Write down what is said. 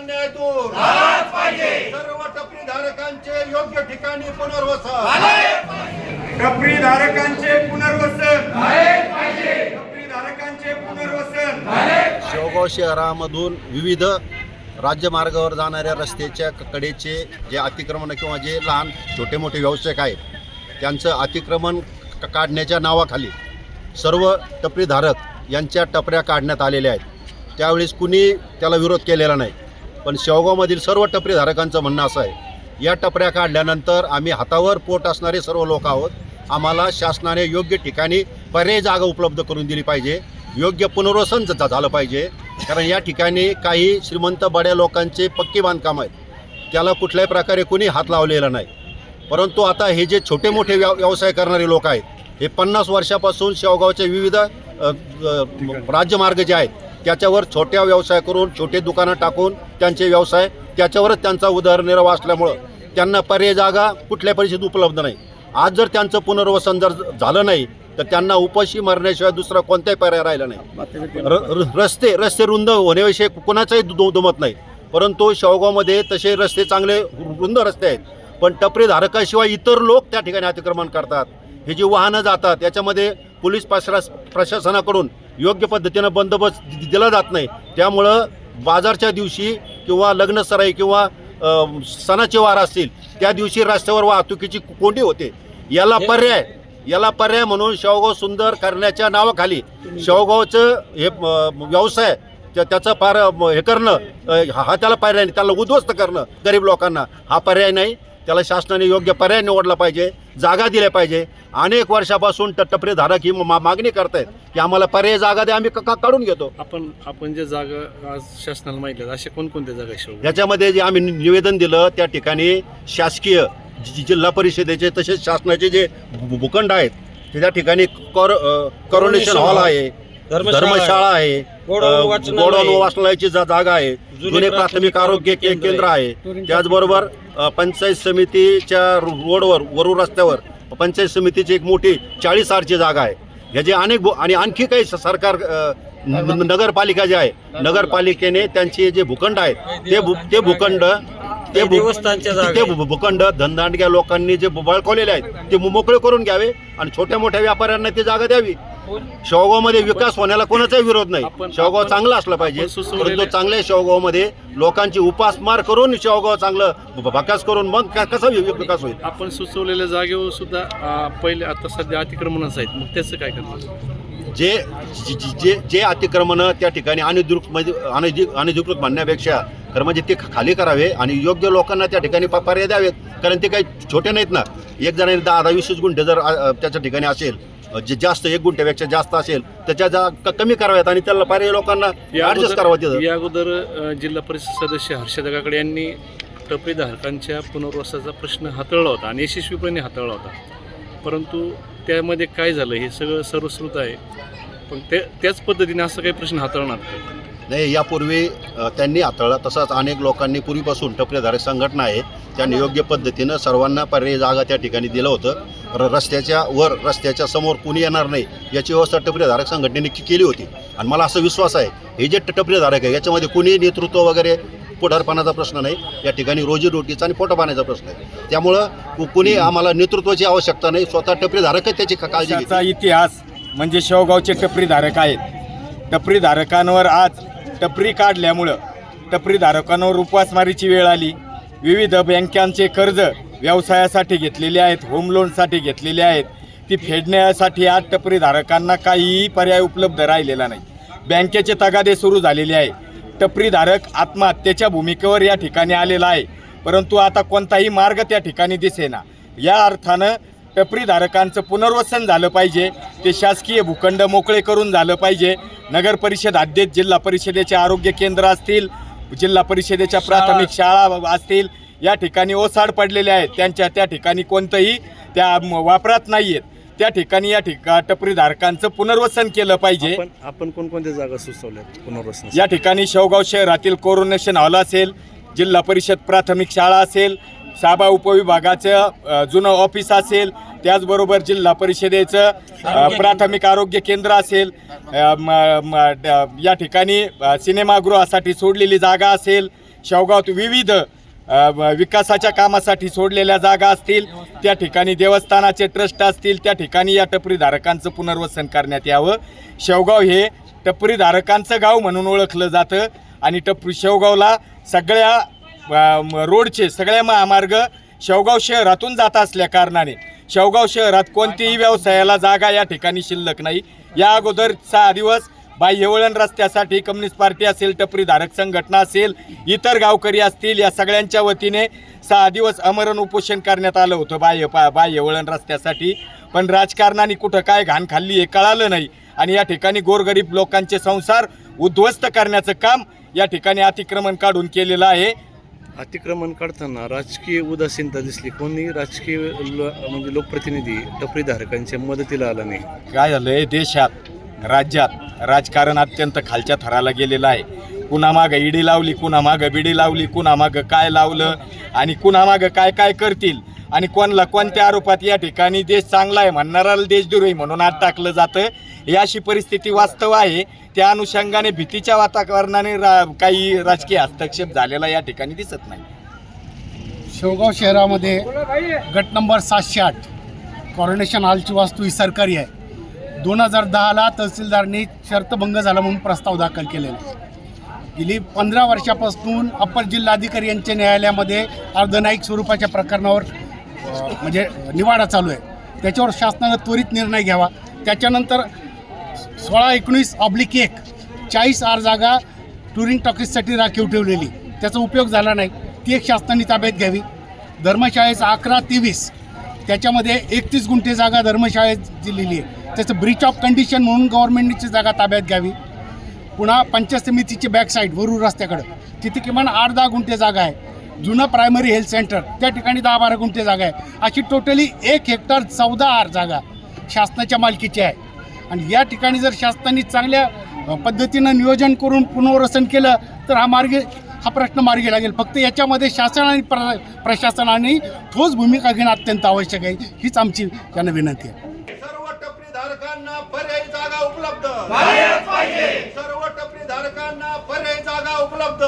अन्यायातून. सर्व टपरी धारकांचे योग्य ठिकाणी पुनर्वसन. टपरी धारकांचे पुनर्वसन. टपरी धारकांचे पुनर्वसन. शेवगाव शहरामधून विविध राज्यमार्गावर जाणाऱ्या रस्त्याच्या क- कडेचे जे अतिक्रमण किंवा जे लहान छोटे मोठे व्यावसायिक आहेत त्यांचं अतिक्रमण काढण्याच्या नावाखाली सर्व टपरीधारक यांच्या टपऱ्या काढण्यात आलेल्या आहेत. त्यावेळेस कुणी त्याला विरोध केलेला नाही. पण शेवगावमधील सर्व टपरीधारकांचं म्हणणं असं आहे या टपऱ्या काढल्यानंतर आम्ही हातावर पोट असणारे सर्व लोक आहोत. आम्हाला शासनाने योग्य ठिकाणी पर्यायी जागा उपलब्ध करून दिली पाहिजे योग्य पुनर्वसन झालं पाहिजे. कारण या ठिकाणी काही श्रीमंत बड्या लोकांचे पक्के बांधकाम आहेत. त्याला कुठल्याही प्रकारे कुणी हात लावलेला नाही. परंतु आता हे जे छोटे मोठे व्या व्यवसाय करणारे लोक आहेत हे पन्नास वर्षापासून शेवगावचे विविध राज्यमार्ग जे आहेत त्याच्यावर छोट्या व्यवसाय करून छोटे दुकानं टाकून त्यांचे व्यवसाय त्याच्यावरच त्यांचा उदरनिर्वाह असल्यामुळं त्यांना पर्याय जागा कुठल्या परिस्थितीत उपलब्ध नाही. आज जर त्यांचं पुनर्वसन जर झालं नाही तर त्यांना उपाशी मरण्याशिवाय दुसरा कोणताही पर्याय राहिला नाही. र- रस्ते रस्ते रुंद होण्याविषयी कोणाचाही दु दुमत नाही. परंतु शेवगावमध्ये तसे रस्ते चांगले रुंद रस्ते आहेत. पण टपरी धारकाशिवाय इतर लोक त्या ठिकाणी अतिक्रमण करतात. हे जी वाहनं जातात याच्यामध्ये पोलीस प्रशास प्रशासनाकडून योग्य पद्धतीनं बंदोबस्त दिला जात नाही. त्यामुळं बाजारच्या दिवशी किंवा लग्नसराई किंवा सणाचे वार असतील त्या दिवशी रस्त्यावर वाहतुकीची कोंडी होते. याला पर्याय याला पर्याय म्हणून शेवगाव सुंदर करण्याच्या नावाखाली शेवगावचं हे व्यवसाय त्या- त्याचं फार हे करणं हा त्याला पर्याय नाही. त्याला उद्ध्वस्त करणं गरीब लोकांना हा पर्याय नाही. त्याला शासनाने योग्य पर्याय निवडला पाहिजे जागा दिल्या पाहिजे. अनेक वर्षापासून ट- टपरी धारक ही मा- मागणी करतायत की आम्हाला पर्याय जागा द्या आम्ही क- का- काढून घेतो. आपण आपण ज्या जागा आज शासनाला माहिती आहेत अशा कोणकोणत्या जागा याच्यामध्ये जे आम्ही नि- निवेदन दिलं त्या ठिकाणी शासकीय जि- जिल्हा परिषदेचे तसेच शासनाचे जे भू- भूखंड आहेत ते त्या ठिकाणी कॉर कॉरोनेशन हॉल आहे. धर्मशाळा आहे. आहे. वाचनालयाची जागा आहे. जुने प्राथमिक आरोग्य के- केंद्र आहे. त्याचबरोबर पंचायत समितीच्या रोडवर वरून रस्त्यावर पंचायत समितीची एक मोठी चाळीस आरची जागा आहे. ह्याचे अनेक आणि आणखी काही सरकार नगरपालिका जे आहे नगरपालिकेने त्यांचे जे भूखंड आहेत ते भू ते भूखंड ते ते भूखंड धनदांडग्या लोकांनी जे बळकवलेले आहेत ते मोकळे करून घ्यावे आणि छोट्या मोठ्या व्यापाऱ्यांना ती जागा द्यावी. शेवगावमध्ये विकास होण्याला कोणाचाही विरोध नाही. शेवगाव चांगलं असलं पाहिजे. परंतु चांगल्या शेवगावमध्ये. लोकांची उपासमार करून शेवगाव चांगलं भकास करून मग कसा विकास होईल? आपण सुचवलेल्या जागेवर सुद्धा पहिले आता सध्या अतिक्रमणच आहेत. मग त्याचं काय करणार? जे जे- जे- अतिक्रमण त्या ठिकाणी अनधिकृत म्हणजे अनधिक अनधिकृत म्हणण्यापेक्षा खरं म्हणजे ते खाली करावे आणि योग्य लोकांना त्या ठिकाणी पर्याय द्यावेत. कारण ते काही छोटे नाहीत ना. एक जणांनी दहा दहा वीस गुंठे जर त्याच्या ठिकाणी असेल जे जास्त एक गुंठ्यापेक्षा जास्त असेल त्याच्या जा क- कमी कराव्यात आणि त्याला पर्याय लोकांना या ऍडजस्ट करावं अगोदर तिथं. या अगोदर अं, जिल्हा परिषद सदस्य हर्षद काकडे यांनी टपरी धारकांच्या पुनर्वसनाचा प्रश्न हाताळला होता आणि यशस्वीपणे हाताळला होता. परंतु त्यामध्ये काय झालं हे सगळं सर्वश्रुत आहे. पण ते त्याच पद्धतीने असं काही प्रश्न हाताळणार? नाही यापूर्वी अ, त्यांनी हाताळला. तसाच अनेक लोकांनी पूर्वीपासून टपरेधारक संघटना आहे. त्यांनी योग्य पद्धतीनं सर्वांना पर्यायी जागा त्या ठिकाणी दिलं होतं. र रस्त्याच्या वर रस्त्याच्या समोर कुणी येणार नाही याची व्यवस्था टपरेधारक संघटनेने केली होती. आणि मला असा विश्वास आहे हे जे टपरेधारक आहे याच्यामध्ये कुणी नेतृत्व वगैरे पुढारपणाचा प्रश्न नाही. या ठिकाणी रोजीरोटीचा आणि पोटपाण्याचा प्रश्न आहे. त्यामुळं कु- कुणी आम्हाला नेतृत्वाची आवश्यकता नाही स्वतः टपरेधारकच त्याची का- काळजी घेतील. देशाचा इतिहास म्हणजे शेवगावचे टपरी धारक आहेत. टपरी धारकांवर आज टपरी काढल्यामुळं टपरी धारकांवर उपवासमारीची वेळ आली. विविध बँकांचे कर्ज व्यवसायासाठी घेतलेले आहेत होम लोनसाठी घेतलेले आहेत. ती फेडण्यासाठी आज टपरी धारकांना काहीही पर्याय उपलब्ध राहिलेला नाही. बँकेचे तगादे सुरू झालेले आहे. टपरी धारक आत्महत्येच्या भूमिकेवर या ठिकाणी आलेला आहे. परंतु आता कोणताही मार्ग त्या ठिकाणी दिसेना. या अर्थानं टपरी धारकांचं पुनर्वसन झालं पाहिजे. ते शासकीय भूखंड मोकळे करून झालं पाहिजे. नगर परिषद अध्यक्ष जिल्हा परिषदेचे आरोग्य केंद्र असतील जिल्हा परिषदेच्या प्राथमिक शाळा असतील या ठिकाणी ओसाड पडलेले आहेत. त्यांच्या त्या ठिकाणी कोणतंही त्या वापरात नाही आहेत त्या ठिकाणी या ठिका टपरी धारकांचं पुनर्वसन केलं पाहिजे. आपण आपण कोणकोणत्या जागा सुचवल्या पुनर्वसन या ठिकाणी शेवगाव शहरातील कोरोनेशन हॉल असेल जिल्हा परिषद प्राथमिक शाळा असेल साबा उपविभागाचं अ, जुनं ऑफिस असेल त्याचबरोबर जिल्हा परिषदेचं अ, प्राथमिक आरोग्य केंद्र असेल अ, म- म- ड- या ठिकाणी अ, सिनेमागृहासाठी सोडलेली जागा असेल शेवगावात विविध विकासाच्या कामासाठी सोडलेल्या जागा असतील त्या ठिकाणी देवस्थानाचे ट्रस्ट असतील त्या ठिकाणी या टपरीधारकांचं पुनर्वसन करण्यात यावं. शेवगाव हे टपरीधारकांचं गाव म्हणून ओळखलं जातं आणि टपरी शेवगावला सगळ्या रोडचे सगळे महामार्ग शेवगाव शहरातून जात असल्या कारणाने. शेवगाव शहरात कोणतीही व्यवसायाला जागा या ठिकाणी शिल्लक नाही. या अगोदर सहा दिवस बाह्यवळण रस्त्यासाठी कम्युनिस्ट पार्टी असेल टपरीधारक संघटना असेल इतर गावकरी असतील या सगळ्यांच्या वतीने सहा दिवस अमरण उपोषण करण्यात आलं होतं. बाह्य पा बाह्यवळण रस्त्यासाठी. पण राजकारणाने कुठं काय घाण खाल्ली हे कळालं नाही. आणि या ठिकाणी गोरगरीब लोकांचे संसार उद्ध्वस्त करण्याचं काम या ठिकाणी अतिक्रमण काढून केलेलं आहे. अतिक्रमण काढताना राजकीय उदासीनता दिसली. कोणी राजकीय म्हणजे लोकप्रतिनिधी टपरी धारकांच्या मदतीला आला नाही. काय झालंय? देशात राज्यात राजकारण अत्यंत खालच्या थराला गेलेलं आहे. कुणामागं इडी लावली कुणामागं बिडी लावली कुणामागं काय लावलं आणि कुणामागं काय काय करतील आणि कोणला कोणत्या आरोपात या ठिकाणी देश चांगला आहे म्हणणाराला देशद्रोही म्हणून आत टाकलं जातं. ही अशी परिस्थिती वास्तव आहे. त्या अनुषंगाने भीतीच्या वातावरणाने रा काही राजकीय हस्तक्षेप झालेला या ठिकाणी दिसत नाही. शेवगाव शहरामध्ये गट नंबर सातशे आठ कॉर्डिनेशन हॉलची वास्तू ही सरकारी आहे. दोन हजार दहाला तहसीलदारांनी शर्तभंग झाला म्हणून प्रस्ताव दाखल केलेला आहे. गेली पंधरा वर्षापासून अप्पर जिल्हाधिकारी यांच्या न्यायालयामध्ये अर्धनाईक स्वरूपाच्या प्रकरणावर म्हणजे निवाडा चालू आहे. त्याच्यावर शासनानं त्वरित निर्णय घ्यावा. त्याच्यानंतर सोळा एकोणीस ऑब्लिक एक चाळीस आर जागा टुरिंग टॉकीजसाठी राखीव ठेवलेली. त्याचा उपयोग झाला नाही. ती एक शासनाने ताब्यात घ्यावी. धर्मशाळेचा अकरा तेवीस त्याच्यामध्ये एकतीस गुंठे जागा धर्मशाळेत दिलेली आहे. त्याचं ब्रीच ऑफ कंडिशन म्हणून गव्हर्नमेंटची जागा ताब्यात घ्यावी. पुन्हा पंचायत समितीची बॅक साईड वरूर रस्त्याकडं. तिथे किमान आठ दहा गुंठे जागा आहे. जुनं प्रायमरी हेल्थ सेंटर त्या ठिकाणी दहा बारा गुंठे जागा आहे. अशी टोटली एक हेक्टर चौदा आर जागा शासनाच्या मालकीची आहे. आणि या ठिकाणी जर शासनाने चांगल्या पद्धतीनं नियोजन करून पुनर्वसन केलं तर हा मार्ग हा प्रश्न मार्गी लागेल. फक्त याच्यामध्ये शासन आणि प्र प्रशासनाने ठोस भूमिका घेणं अत्यंत आवश्यक आहे. हीच आमची त्यांना विनंती आहे सर्व टपरी धारकांना पर्यायी जागा उपलब्ध सर्व टपरी धारकांना पर्यायी जागा उपलब्ध.